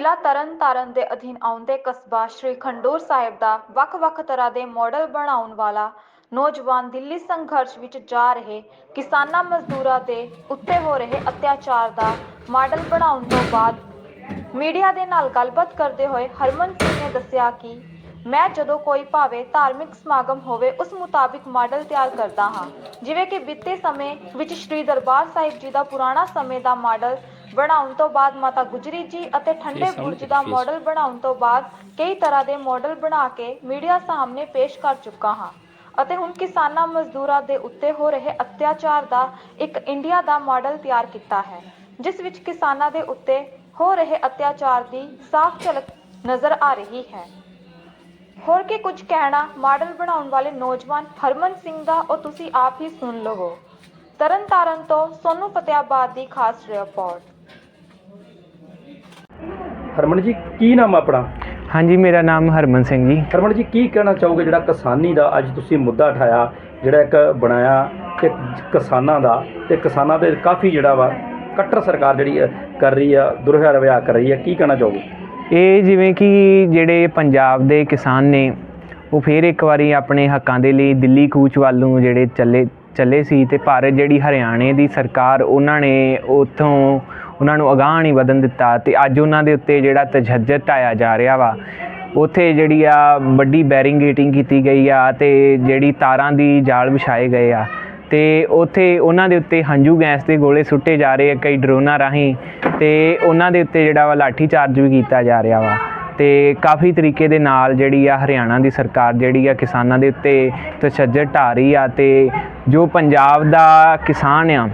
ਤਰਨਤਾਰਨ ਦੇ ਅਧੀਨ ਆਉਂਦੇ ਕਸਬਾ ਸ਼੍ਰੀ ਖੰਡੂਰ ਸਾਹਿਬ ਦਾ ਵੱਖ-ਵੱਖ ਤਰ੍ਹਾਂ ਦੇ ਮਾਡਲ ਬਣਾਉਣ ਵਾਲਾ ਨੌਜਵਾਨ ਦਿੱਲੀ ਸੰਘਰਸ਼ ਵਿੱਚ ਜਾ ਰਹੇ ਕਿਸਾਨਾਂ ਮਜ਼ਦੂਰਾਂ ਦੇ ਉੱਤੇ ਹੋ ਰਹੇ ਅਤਿਆਚਾਰ ਦਾ ਮਾਡਲ ਬਣਾਉਣ ਤੋਂ ਬਾਅਦ ਮੀਡੀਆ ਦੇ ਨਾਲ ਗੱਲਬਾਤ ਕਰਦੇ ਹੋਏ ਹਰਮਨ ਸਿੰਘ ਨੇ ਦੱਸਿਆ ਕਿ ਮੈਂ ਜਦੋਂ ਕੋਈ ਭਾਵੇਂ ਧਾਰਮਿਕ ਸਮਾਗਮ ਹੋਵੇ, ਉਸ ਮੁਤਾਬਿਕ ਮਾਡਲ ਤਿਆਰ ਕਰਦਾ ਹਾਂ। ਜਿਵੇਂ ਕਿ ਬੀਤੇ ਸਮੇਂ ਵਿੱਚ ਸ਼੍ਰੀ ਦਰਬਾਰ ਸਾਹਿਬ ਜੀ ਦਾ ਪੁਰਾਣਾ ਸਮੇਂ ਦਾ ਮਾਡਲ ਬਣਾਉਣ ਤੋਂ ਬਾਅਦ ਮਾਤਾ ਗੁਜਰੀ ਜੀ ਅਤੇ ਠੰਡੇ ਬੁਰਜ ਦਾ ਮਾਡਲ ਬਣਾਉਣ ਤੋਂ ਬਾਅਦ ਕਈ ਤਰ੍ਹਾਂ ਦੇ ਮਾਡਲ ਬਣਾ ਕੇ ਮੀਡੀਆ ਸਾਹਮਣੇ ਪੇਸ਼ ਕਰ ਚੁੱਕਾ ਹਾਂ। ਅਤੇ ਹੁਣ ਕਿਸਾਨਾਂ ਮਜ਼ਦੂਰਾਂ ਦੇ ਉੱਤੇ ਹੋ ਰਹੇ ਅਤਿਆਚਾਰ ਦਾ ਇੱਕ ਇੰਡੀਆ ਦਾ ਮਾਡਲ ਤਿਆਰ ਕੀਤਾ ਹੈ ਜਿਸ ਵਿੱਚ ਕਿਸਾਨਾਂ ਦੇ ਉੱਤੇ ਹੋ ਰਹੇ ਅਤਿਆਚਾਰ ਦੀ ਸਾਫ਼ ਝਲਕ ਨਜ਼ਰ ਆ ਰਹੀ ਹੈ। ਹੋਰ ਕੀ ਕੁਝ ਕਹਿਣਾ ਮਾਡਲ ਬਣਾਉਣ ਵਾਲੇ ਨੌਜਵਾਨ ਹਰਮਨ ਸਿੰਘ ਦਾ ਉਹ ਤੁਸੀਂ ਆਪ ਹੀ ਸੁਣ ਲਵੋ। ਤਰਨਤਾਰਨ ਤੋਂ ਸੋਨੂ ਫਤਿਆਬਾਦ ਦੀ ਖਾਸ ਰਿਪੋਰਟ। ਹਰਮਨ ਜੀ ਕੀ ਨਾਮ ਆ ਆਪਣਾ? ਹਾਂਜੀ ਮੇਰਾ ਨਾਮ ਹਰਮਨ ਸਿੰਘ ਜੀ। ਹਰਮਨ ਜੀ ਕੀ ਕਹਿਣਾ ਚਾਹੋਗੇ ਜਿਹੜਾ ਕਿਸਾਨੀ ਦਾ ਅੱਜ ਤੁਸੀਂ ਮੁੱਦਾ ਉਠਾਇਆ ਜਿਹੜਾ ਇੱਕ ਬਣਾਇਆ ਕਿ ਕਿਸਾਨਾਂ ਦਾ ਤੇ ਕਿਸਾਨਾਂ ਦੇ ਕਾਫੀ ਜਿਹੜਾ ਵਾ ਕੱਟਰ ਸਰਕਾਰ ਜਿਹੜੀ ਕਰ ਰਹੀ ਆ ਦੁਰਵਿਹਾਰ ਕਰ ਰਹੀ ਆ ਕੀ ਕਹਿਣਾ ਚਾਹੋਗੇ? ਇਹ ਜਿਵੇਂ ਕਿ ਜਿਹੜੇ ਪੰਜਾਬ ਦੇ ਕਿਸਾਨ ਨੇ ਉਹ ਫੇਰ ਇੱਕ ਵਾਰੀ ਆਪਣੇ ਹੱਕਾਂ ਦੇ ਲਈ ਦਿੱਲੀ ਕੂਚ ਵੱਲ ਨੂੰ ਜਿਹੜੇ ਚੱਲੇ ਚੱਲੇ ਸੀ ਤੇ ਪਰ ਜਿਹੜੀ ਹਰਿਆਣੇ ਦੀ ਸਰਕਾਰ ਉਹਨਾਂ ਨੇ ਉਥੋਂ ਉਹਨਾਂ ਨੂੰ ਅਗਾਂਹ ਨਹੀਂ ਵਧਣ ਦਿੱਤਾ ਤੇ ਅੱਜ ਉਹਨਾਂ ਦੇ ਉੱਤੇ ਜਿਹੜਾ ਤਸ਼ੱਦਦ ਢਾਇਆ ਜਾ ਰਿਹਾ ਵਾ, ਉੱਥੇ ਜਿਹੜੀ ਆ ਵੱਡੀ ਬੈਰਿੰਗੇਟਿੰਗ ਕੀਤੀ ਗਈ ਆ ਤੇ ਜਿਹੜੀ ਤਾਰਾਂ ਦੀ ਜਾਲ ਵਿਛਾਏ ਗਏ ਆ। ਤੇ ਉੱਥੇ ਉਹਨਾਂ ਦੇ ਉੱਤੇ ਹੰਝੂ ਗੈਸ ਦੇ ਗੋਲੇ ਸੁੱਟੇ ਜਾ ਰਹੇ ਆ ਕਈ ਡਰੋਨਾਂ ਰਾਹੀਂ ਤੇ ਉਹਨਾਂ ਦੇ ਉੱਤੇ ਜਿਹੜਾ ਵਾ ਲਾਠੀ ਚਾਰਜ ਵੀ ਕੀਤਾ ਜਾ ਰਿਹਾ ਵਾ। ਤੇ ਕਾਫੀ ਤਰੀਕੇ ਦੇ ਨਾਲ ਜਿਹੜੀ ਆ ਹਰਿਆਣਾ ਦੀ ਸਰਕਾਰ ਜਿਹੜੀ ਆ ਕਿਸਾਨਾਂ ਦੇ ਉੱਤੇ ਤਸ਼ੱਦਦ ਢਾ ਰਹੀ ਆ ਤੇ ਜੋ ਪੰਜਾਬ ਦਾ ਕਿਸਾਨ ਆ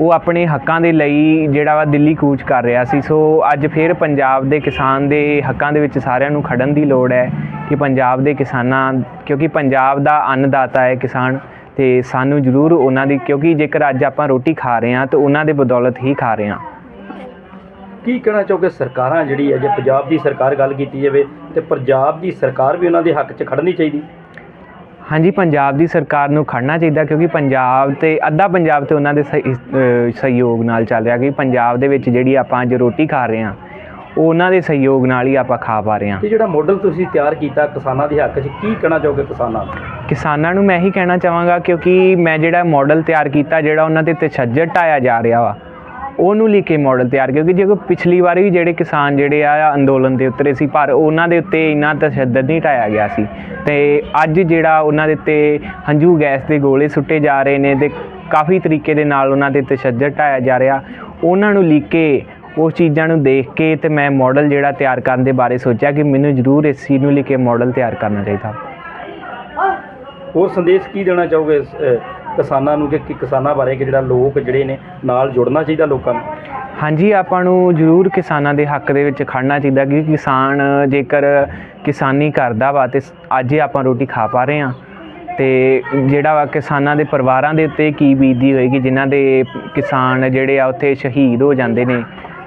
ਉਹ ਆਪਣੇ ਹੱਕਾਂ ਦੇ ਲਈ ਜਿਹੜਾ ਵਾ ਦਿੱਲੀ ਕੂਚ ਕਰ ਰਿਹਾ ਸੀ। ਸੋ ਅੱਜ ਫਿਰ ਪੰਜਾਬ ਦੇ ਕਿਸਾਨ ਦੇ ਹੱਕਾਂ ਦੇ ਵਿੱਚ ਸਾਰਿਆਂ ਨੂੰ ਖੜਨ ਦੀ ਲੋੜ ਹੈ ਕਿ ਪੰਜਾਬ ਦੇ ਕਿਸਾਨਾਂ, ਕਿਉਂਕਿ ਪੰਜਾਬ ਦਾ ਅੰਨਦਾਤਾ ਹੈ ਕਿਸਾਨ ਤੇ ਸਾਨੂੰ ਜ਼ਰੂਰ ਉਹਨਾਂ ਦੀ, ਕਿਉਂਕਿ ਜੇਕਰ ਅੱਜ ਆਪਾਂ ਰੋਟੀ ਖਾ ਰਹੇ ਹਾਂ ਤਾਂ ਉਹਨਾਂ ਦੇ ਬਦੌਲਤ ਹੀ ਖਾ ਰਹੇ ਹਾਂ। ਕੀ ਕਹਿਣਾ ਚਾਹੋਗੇ? ਸਰਕਾਰਾਂ ਜਿਹੜੀ ਹੈ, ਜੇ ਪੰਜਾਬ ਦੀ ਸਰਕਾਰ ਗੱਲ ਕੀਤੀ ਜਾਵੇ ਤੇ ਪੰਜਾਬ ਦੀ ਸਰਕਾਰ ਵੀ ਉਹਨਾਂ ਦੇ ਹੱਕ 'ਚ ਖੜਨੀ ਚਾਹੀਦੀ। ਹਾਂਜੀ ਪੰਜਾਬ ਦੀ ਸਰਕਾਰ ਨੂੰ ਖੜਨਾ ਚਾਹੀਦਾ ਕਿਉਂਕਿ ਪੰਜਾਬ ਤੇ ਅੱਧਾ ਪੰਜਾਬ ਤੇ ਉਹਨਾਂ ਦੇ ਸਹਿਯੋਗ ਨਾਲ ਚੱਲ ਰਿਹਾ ਕਿ ਪੰਜਾਬ ਦੇ ਵਿੱਚ ਜਿਹੜੀ ਆਪਾਂ ਅੱਜ ਰੋਟੀ ਖਾ ਰਹੇ ਹਾਂ ਉਹ ਉਹਨਾਂ ਦੇ ਸਹਿਯੋਗ ਨਾਲ ਹੀ ਆਪਾਂ ਖਾ ਪਾ ਰਹੇ ਹਾਂ। ਤੇ ਜਿਹੜਾ ਮਾਡਲ ਤੁਸੀਂ ਤਿਆਰ ਕੀਤਾ ਕਿਸਾਨਾਂ ਦੇ ਹੱਕ 'ਚ ਕੀ ਕਹਿਣਾ ਚਾਹੋਗੇ ਕਿਸਾਨਾਂ ਨੂੰ? ਕਿਸਾਨਾਂ ਨੂੰ ਮੈਂ ਇਹੀ ਕਹਿਣਾ ਚਾਹਾਂਗਾ ਕਿਉਂਕਿ ਮੈਂ ਜਿਹੜਾ ਮਾਡਲ ਤਿਆਰ ਕੀਤਾ ਜਿਹੜਾ ਉਹਨਾਂ ਤੇ ਤਸ਼ੱਦਦ ਢਾਇਆ ਜਾ ਰਿਹਾ ਵਾ ਉਹਨੂੰ ਲੈ ਕੇ ਮਾਡਲ ਤਿਆਰ ਕਿਉਂਕਿ ਜੇ ਕੋਈ ਪਿਛਲੀ ਵਾਰੀ ਵੀ ਜਿਹੜੇ ਕਿਸਾਨ ਜਿਹੜੇ ਆ ਅੰਦੋਲਨ ਦੇ ਉਤਰੇ ਸੀ, ਪਰ ਉਹਨਾਂ ਦੇ ਉੱਤੇ ਇੰਨਾ ਤਸ਼ੱਦਦ ਨਹੀਂ ਢਾਇਆ ਗਿਆ ਸੀ। ਤੇ ਅੱਜ ਜਿਹੜਾ ਉਹਨਾਂ ਦੇ ਉੱਤੇ ਹੰਝੂ ਗੈਸ ਦੇ ਗੋਲੇ ਸੁੱਟੇ ਜਾ ਰਹੇ ਨੇ ਤੇ ਕਾਫੀ ਤਰੀਕੇ ਦੇ ਨਾਲ ਉਹਨਾਂ ਤੇ ਤਸ਼ੱਦਦ ਢਾਇਆ ਜਾ ਰਿਹਾ। ਉਹਨਾਂ ਨੂੰ ਲਿਖ ਕੇ, ਉਹ ਚੀਜ਼ਾਂ ਨੂੰ ਦੇਖ ਕੇ ਤੇ ਮੈਂ ਮਾਡਲ ਜਿਹੜਾ ਤਿਆਰ ਕਰਨ ਦੇ ਬਾਰੇ ਸੋਚਿਆ ਕਿ ਮੈਨੂੰ ਜ਼ਰੂਰ ਇਸ ਚੀਜ਼ ਨੂੰ ਲੈ ਕੇ ਮਾਡਲ ਤਿਆਰ ਕਰਨਾ ਚਾਹੀਦਾ। ਹੋਰ ਸੰਦੇਸ਼ ਕੀ ਦੇਣਾ ਚਾਹੋਗੇ ਇਸ, ਅ, ਕਿਸਾਨਾਂ ਨੂੰ ਕਿ ਕਿ ਕਿਸਾਨਾਂ ਬਾਰੇ ਕਿ ਜਿਹੜਾ ਲੋਕ ਜਿਹੜੇ ਨੇ ਨਾਲ ਜੁੜਨਾ ਚਾਹੀਦਾ ਲੋਕਾਂ ਨੂੰ? ਹਾਂਜੀ ਆਪਾਂ ਨੂੰ ਜ਼ਰੂਰ ਕਿਸਾਨਾਂ ਦੇ ਹੱਕ ਦੇ ਵਿੱਚ ਖੜਨਾ ਚਾਹੀਦਾ ਕਿ ਕਿਸਾਨ ਜੇਕਰ ਕਿਸਾਨੀ ਕਰਦਾ ਵਾ ਤੇ ਸ- ਅੱਜ ਹੀ ਆਪਾਂ ਰੋਟੀ ਖਾ ਪਾ ਰਹੇ ਹਾਂ ਤੇ ਜਿਹੜਾ ਵਾ ਕਿਸਾਨਾਂ ਦੇ ਪਰਿਵਾਰਾਂ ਦੇ ਉੱਤੇ ਕੀ ਬੀਤਦੀ ਹੋਏਗੀ ਜਿਨ੍ਹਾਂ ਦੇ ਕਿਸਾਨ ਜਿਹੜੇ ਆ ਉੱਥੇ ਸ਼ਹੀਦ ਹੋ ਜਾਂਦੇ ਨੇ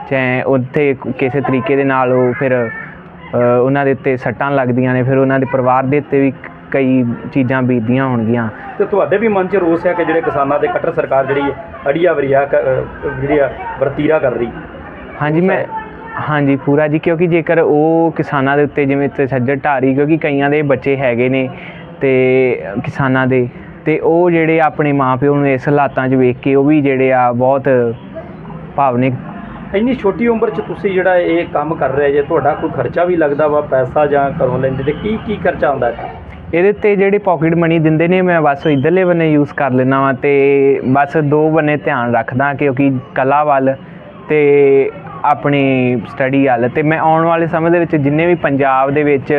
ਚਾਹੇ ਉੱਥੇ ਕਿਸੇ ਤਰੀਕੇ ਦੇ ਨਾਲ ਉਹ ਫਿਰ ਅ, ਉਹਨਾਂ ਦੇ ਉੱਤੇ ਸੱਟਾਂ ਲੱਗਦੀਆਂ ਨੇ ਫਿਰ ਉਹਨਾਂ ਦੇ ਪਰਿਵਾਰ ਦੇ ਉੱਤੇ ਵੀ ਕਈ ਚੀਜ਼ਾਂ ਬੀਤਦੀਆਂ ਹੋਣਗੀਆਂ। ਤੇ ਤੁਹਾਡੇ ਵੀ ਮਨ 'ਚ ਰੋਸ ਹੈ ਕਿ ਜਿਹੜੇ ਕਿਸਾਨਾਂ ਦੇ ਕੱਟਰ ਸਰਕਾਰ ਜਿਹੜੀ ਅੜੀਆ ਵਰੀਆ ਜਿਹੜੀ ਆ ਵਰਤੀਰਾ ਕਰ ਰਹੀ। ਹਾਂਜੀ ਮੈਂ ਹਾਂਜੀ ਪੂਰਾ ਜੀ ਕਿਉਂਕਿ ਜੇਕਰ ਉਹ ਕਿਸਾਨਾਂ ਦੇ ਉੱਤੇ ਜਿਵੇਂ ਤਸ਼ੱਦਦ ਢਾਰੀ ਕਿਉਂਕਿ ਕਈਆਂ ਦੇ ਬੱਚੇ ਹੈਗੇ ਨੇ ਤੇ ਕਿਸਾਨਾਂ ਦੇ ਤੇ ਉਹ ਜਿਹੜੇ ਆਪਣੇ ਮਾਪਿਓ ਨੂੰ ਇਸ ਹਾਲਾਤਾਂ 'ਚ ਵੇਖ ਕੇ ਉਹ ਵੀ ਜਿਹੜੇ ਆ ਬਹੁਤ ਭਾਵਨਿਕ ਇੰਨੀ ਛੋਟੀ ਉਮਰ 'ਚ ਤੁਸੀਂ ਜਿਹੜਾ ਇਹ ਕੰਮ ਕਰ ਰਹੇ ਜੇ ਤੁਹਾਡਾ ਕੋਈ ਖਰਚਾ ਵੀ ਲੱਗਦਾ ਵਾ ਪੈਸਾ ਜਾਂ ਘਰੋਂ ਲੈਂਦੇ ਤੇ ਕੀ ਕੀ ਖਰਚਾ ਆਉਂਦਾ ਹੈ ਇਹਦੇ ਤੇ ਜਿਹੜੇ ਪਾਕਟ ਮਨੀ ਦਿੰਦੇ ਨੇ, ਮੈਂ ਬਸ ਇਧਰਲੇ ਬੰਨੇ ਯੂਜ਼ ਕਰ ਲੈਣਾ ਵਾ ਤੇ ਬਸ ਦੋ ਬੰਨੇ ਧਿਆਨ ਰੱਖਦਾ ਕਿਉਂਕਿ ਕਲਾ ਵੱਲ ਤੇ ਆਪਣੀ ਸਟੱਡੀ ਵੱਲ ਤੇ ਮੈਂ ਆਉਣ ਵਾਲੇ ਸਮੇਂ ਦੇ ਵਿੱਚ ਜਿੰਨੇ ਵੀ ਪੰਜਾਬ ਦੇ ਵਿੱਚ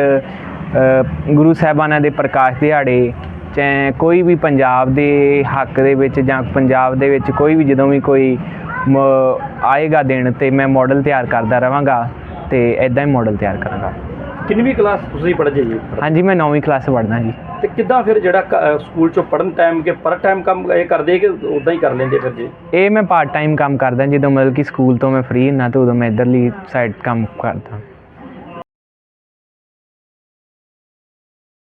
ਗੁਰੂ ਸਾਹਿਬਾਨਾਂ ਦੇ ਪ੍ਰਕਾਸ਼ ਦਿਹਾੜੇ ਚਾਹੇ ਕੋਈ ਵੀ ਪੰਜਾਬ ਦੇ ਹੱਕ ਦੇ ਵਿੱਚ ਜਾਂ ਪੰਜਾਬ ਦੇ ਵਿੱਚ ਕੋਈ ਵੀ ਜਦੋਂ ਵੀ ਕੋਈ ਮ- ਆਏਗਾ ਦਿਨ ਤੇ ਮੈਂ ਮਾਡਲ ਤਿਆਰ ਕਰਦਾ ਰਵਾਂਗਾ ਤੇ ਐਦਾਂ ਹੀ ਮਾਡਲ ਤਿਆਰ ਕਰਾਂਗਾ। ਕਿੰਨਵੀਂ ਕਲਾਸ ਤੁਸੀਂ ਪੜ੍ਹਦੇ ਜੀ? ਹਾਂਜੀ ਮੈਂ 9ਵੀਂ ਕਲਾਸ ਪੜ੍ਹਦਾ ਜੀ। ਤੇ ਕਿੱਦਾਂ ਫਿਰ ਜਿਹੜਾ ਕ- ਸਕੂਲ 'ਚੋਂ ਪੜ੍ਹਨ ਟਾਈਮ ਕਿ ਪਰ ਟਾਈਮ ਕੰਮ ਇਹ ਕਰਦੇ ਕਿ ਉਦਾਂ ਹੀ ਕਰ ਲੈਂਦੇ ਫਿਰ ਜੀ? ਇਹ ਮੈਂ ਪਾਰਟ ਟਾਈਮ ਕੰਮ ਕਰਦਾ ਜਦੋਂ ਮਤਲਬ ਕਿ ਸਕੂਲ ਤੋਂ ਮੈਂ ਫ੍ਰੀ ਹੁੰਦਾ ਤਾਂ ਉਦੋਂ ਮੈਂ ਇਧਰਲੀ ਸਾਈਡ ਕੰਮ ਕਰਦਾ।